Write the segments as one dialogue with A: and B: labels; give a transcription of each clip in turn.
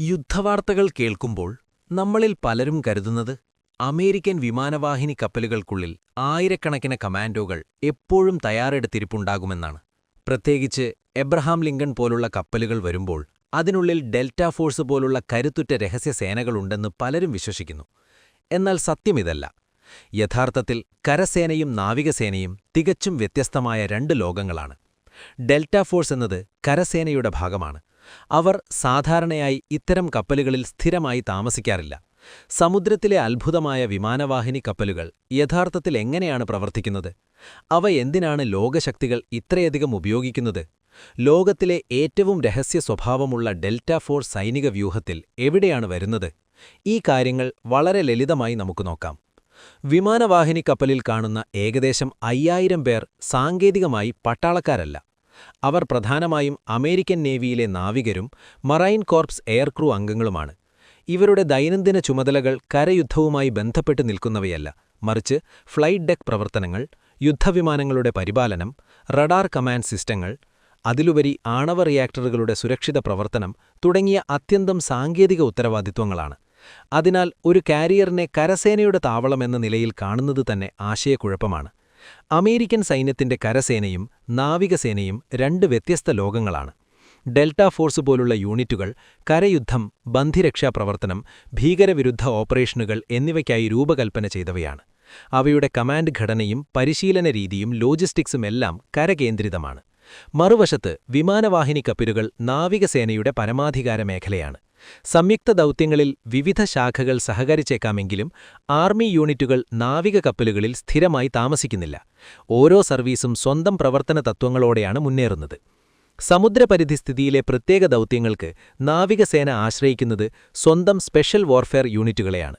A: യുദ്ധവാർത്തകൾ കേൾക്കുമ്പോൾ നമ്മളിൽ പലരും കരുതുന്നത് അമേരിക്കൻ വിമാനവാഹിനി കപ്പലുകൾക്കുള്ളിൽ ആയിരക്കണക്കിന് കമാൻഡോകൾ എപ്പോഴും തയ്യാറെടുത്തിരിപ്പുണ്ടാകുമെന്നാണ്. പ്രത്യേകിച്ച് എബ്രഹാം ലിങ്കൺ പോലുള്ള കപ്പലുകൾ വരുമ്പോൾ അതിനുള്ളിൽ ഡെൽറ്റ ഫോഴ്സ് പോലുള്ള കരുത്തുറ്റ രഹസ്യസേനകളുണ്ടെന്ന് പലരും വിശ്വസിക്കുന്നു. എന്നാൽ സത്യമിതല്ല. യഥാർത്ഥത്തിൽ കരസേനയും നാവികസേനയും തികച്ചും വ്യത്യസ്തമായ രണ്ട് ലോകങ്ങളാണ്. ഡെൽറ്റ ഫോഴ്സ് എന്നത് കരസേനയുടെ ഭാഗമാണ്. അവർ സാധാരണയായി ഇത്തരം കപ്പലുകളിൽ സ്ഥിരമായി താമസിക്കാറില്ല. സമുദ്രത്തിലെ അത്ഭുതമായ വിമാനവാഹിനി കപ്പലുകൾ യഥാർത്ഥത്തിൽ എങ്ങനെയാണ് പ്രവർത്തിക്കുന്നത്? അവ എന്തിനാണ് ലോകശക്തികൾ ഇത്രയധികം ഉപയോഗിക്കുന്നത്? ലോകത്തിലെ ഏറ്റവും രഹസ്യ സ്വഭാവമുള്ള ഡെൽറ്റ ഫോഴ്സ് സൈനിക വ്യൂഹത്തിൽ എവിടെയാണ് വരുന്നത്? ഈ കാര്യങ്ങൾ വളരെ ലളിതമായി നമുക്ക് നോക്കാം. വിമാനവാഹിനി കപ്പലിൽ കാണുന്ന ഏകദേശം അയ്യായിരം പേർ സാങ്കേതികമായി പട്ടാളക്കാരല്ല. അവർ പ്രധാനമായും അമേരിക്കൻ നേവിയിലെ നാവികരും മറൈൻ കോർപ്സ് എയർക്രൂ അംഗങ്ങളുമാണ്. ഇവരുടെ ദൈനംദിന ചുമതലകൾ കരയുദ്ധവുമായി ബന്ധപ്പെട്ട് നിൽക്കുന്നവയല്ല. മറിച്ച് ഫ്ലൈറ്റ് ഡെക്ക് പ്രവർത്തനങ്ങൾ യുദ്ധവിമാനങ്ങളുടെ പരിപാലനം റഡാർ കമാൻഡ് സിസ്റ്റങ്ങൾ അതിലുപരി ആണവ റിയാക്ടറുകളുടെ സുരക്ഷിത പ്രവർത്തനം തുടങ്ങിയ അത്യന്തം സാങ്കേതിക ഉത്തരവാദിത്വങ്ങളാണ്. അതിനാൽ ഒരു കാരിയറിനെ കരസേനയുടെ താവളമെന്ന നിലയിൽ കാണുന്നത് തന്നെ ആശയക്കുഴപ്പമാണ്. അമേരിക്കൻ സൈന്യത്തിന്റെ കരസേനയും നാവികസേനയും രണ്ട് വ്യത്യസ്ത ലോകങ്ങളാണ്. ഡെൽറ്റ ഫോഴ്സ് പോലുള്ള യൂണിറ്റുകൾ കരയുദ്ധം ബന്ധിരക്ഷാപ്രവർത്തനം ഭീകരവിരുദ്ധ ഓപ്പറേഷനുകൾ എന്നിവയ്ക്കായി രൂപകൽപ്പന ചെയ്തവയാണ്. അവയുടെ കമാൻഡ് ഘടനയും പരിശീലന രീതിയും ലോജിസ്റ്റിക്സുമെല്ലാം കരകേന്ദ്രിതമാണ്. മറുവശത്ത് വിമാനവാഹിനി കപ്പലുകൾ നാവികസേനയുടെ പരമാധികാര മേഖലയാണ്. സംയുക്ത ദൗത്യങ്ങളിൽ വിവിധ ശാഖകൾ സഹകരിച്ചേക്കാമെങ്കിലും ആർമി യൂണിറ്റുകൾ നാവിക കപ്പലുകളിൽ സ്ഥിരമായി താമസിക്കുന്നില്ല. ഓരോ സർവീസും സ്വന്തം പ്രവർത്തന തത്വങ്ങളോടെയാണ് മുന്നേറുന്നത്. സമുദ്രപരിധിസ്ഥിതിയിലെ പ്രത്യേക ദൗത്യങ്ങൾക്ക് നാവികസേന ആശ്രയിക്കുന്നത് സ്വന്തം സ്പെഷ്യൽ വാർഫെയർ യൂണിറ്റുകളെയാണ്.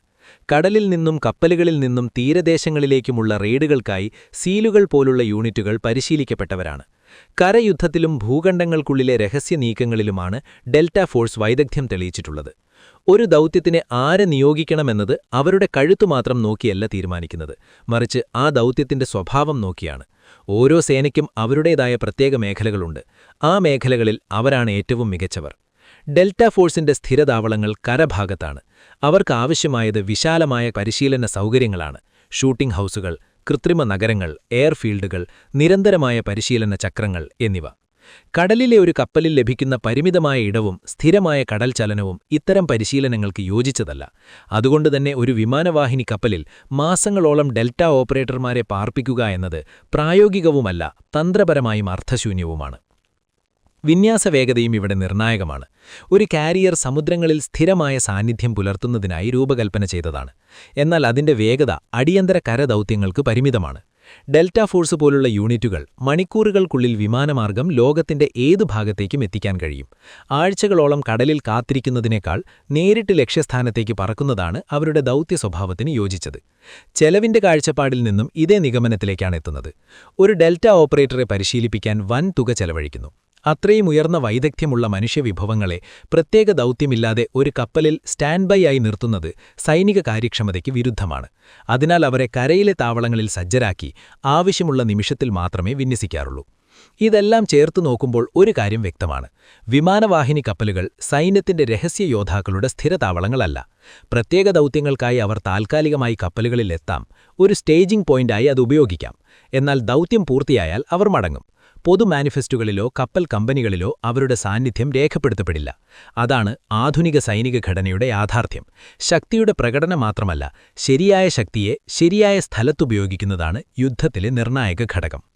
A: കടലിൽ നിന്നും കപ്പലുകളിൽ നിന്നും തീരദേശങ്ങളിലേക്കുമുള്ള റെയ്ഡുകൾക്കായി സീലുകൾ പോലുള്ള യൂണിറ്റുകൾ പരിശീലിക്കപ്പെട്ടവരാണ്. കരയുദ്ധത്തിലും ഭൂഖണ്ഡങ്ങൾക്കുള്ളിലെ രഹസ്യ നീക്കങ്ങളിലുമാണ് ഡെൽറ്റ ഫോഴ്സ് വൈദഗ്ധ്യം തെളിയിച്ചിട്ടുള്ളത്. ഒരു ദൗത്യത്തിനെ ആരെ നിയോഗിക്കണമെന്നത് അവരുടെ കഴുത്തു മാത്രം നോക്കിയല്ല തീരുമാനിക്കുന്നത്. മറിച്ച് ആ ദൗത്യത്തിന്റെ സ്വഭാവം നോക്കിയാണ്. ഓരോ സേനയ്ക്കും അവരുടേതായ പ്രത്യേക മേഖലകളുണ്ട്. ആ മേഖലകളിൽ അവരാണ് ഏറ്റവും മികച്ചവർ. ഡെൽറ്റ ഫോഴ്സിന്റെ സ്ഥിരതാവളങ്ങൾ കരഭാഗത്താണ്. അവർക്കാവശ്യമായത് വിശാലമായ പരിശീലന സൗകര്യങ്ങളാണ്. ഷൂട്ടിംഗ് ഹൗസുകൾ കൃത്രിമ നഗരങ്ങൾ എയർഫീൽഡുകൾ നിരന്തരമായ പരിശീലന ചക്രങ്ങൾ എന്നിവ. കടലിലെ ഒരു കപ്പലിൽ ലഭിക്കുന്ന പരിമിതമായ ഇടവും സ്ഥിരമായ കടൽ ചലനവും ഇത്തരം പരിശീലനങ്ങൾക്ക് യോജിച്ചതല്ല. അതുകൊണ്ടുതന്നെ ഒരു വിമാനവാഹിനി കപ്പലിൽ മാസങ്ങളോളം ഡെൽറ്റ ഓപ്പറേറ്റർമാരെ പാർപ്പിക്കുക എന്നത് പ്രായോഗികവുമല്ല തന്ത്രപരമായും അർത്ഥശൂന്യവുമാണ്. വിന്യാസവേഗതയും ഇവിടെ നിർണായകമാണ്. ഒരു കാരിയർ സമുദ്രങ്ങളിൽ സ്ഥിരമായ സാന്നിധ്യം പുലർത്തുന്നതിനായി രൂപകൽപ്പന ചെയ്തതാണ്. എന്നാൽ അതിന്റെ വേഗത അടിയന്തര കരദൗത്യങ്ങൾക്ക് പരിമിതമാണ്. ഡെൽറ്റ ഫോഴ്സ് പോലുള്ള യൂണിറ്റുകൾ മണിക്കൂറുകൾക്കുള്ളിൽ വിമാനമാർഗം ലോകത്തിന്റെ ഏതു ഭാഗത്തേക്കും എത്തിക്കാൻ കഴിയും. ആഴ്ചകളോളം കടലിൽ കാത്തിരിക്കുന്നതിനേക്കാൾ നേരിട്ട് ലക്ഷ്യസ്ഥാനത്തേക്ക് പറക്കുന്നതാണ് അവരുടെ ദൗത്യ സ്വഭാവത്തിന് യോജിച്ചത്. ചെലവിന്റെ കാഴ്ചപ്പാടിൽ നിന്നും ഇതേ നിഗമനത്തിലേക്കാണ് എത്തുന്നത്. ഒരു ഡെൽറ്റ ഓപ്പറേറ്ററെ പരിശീലിപ്പിക്കാൻ വൻ തുക ചെലവഴിക്കുന്നു. അത്രയും ഉയർന്ന വൈദഗ്ധ്യമുള്ള മനുഷ്യവിഭവങ്ങളെ പ്രത്യേക ദൗത്യമില്ലാതെ ഒരു കപ്പലിൽ സ്റ്റാൻഡ് ബൈ ആയി നിർത്തുന്നത് സൈനിക കാര്യക്ഷമതയ്ക്ക് വിരുദ്ധമാണ്. അതിനാൽ അവരെ കരയിലെ താവളങ്ങളിൽ സജ്ജരാക്കി ആവശ്യമുള്ള നിമിഷത്തിൽ മാത്രമേ വിന്യസിക്കാറുള്ളൂ. ഇതെല്ലാം ചേർത്തു നോക്കുമ്പോൾ ഒരു കാര്യം വ്യക്തമാണ്. വിമാനവാഹിനി കപ്പലുകൾ സൈന്യത്തിന്റെ രഹസ്യ യോദ്ധാക്കളുടെ സ്ഥിരതാവളങ്ങളല്ല പ്രത്യേക ദൗത്യങ്ങൾക്കായി അവർ താൽക്കാലികമായി കപ്പലുകളിലെത്താം ഒരു സ്റ്റേജിംഗ് പോയിന്റായി അത് ഉപയോഗിക്കാം. എന്നാൽ ദൗത്യം പൂർത്തിയായാൽ അവർ മടങ്ങും. പൊതു മാനിഫെസ്റ്റുകളിലോ കപ്പൽ കമ്പനികളിലോ അവരുടെ സാന്നിധ്യം രേഖപ്പെടുത്തപ്പെടില്ല. അതാണ് ആധുനിക സൈനിക ഘടനയുടെ യാഥാർത്ഥ്യം. ശക്തിയുടെ പ്രകടനം മാത്രമല്ല ശരിയായ ശക്തിയെ ശരിയായ സ്ഥലത്തുപയോഗിക്കുന്നതാണ് യുദ്ധത്തിലെ നിർണായക ഘടകം.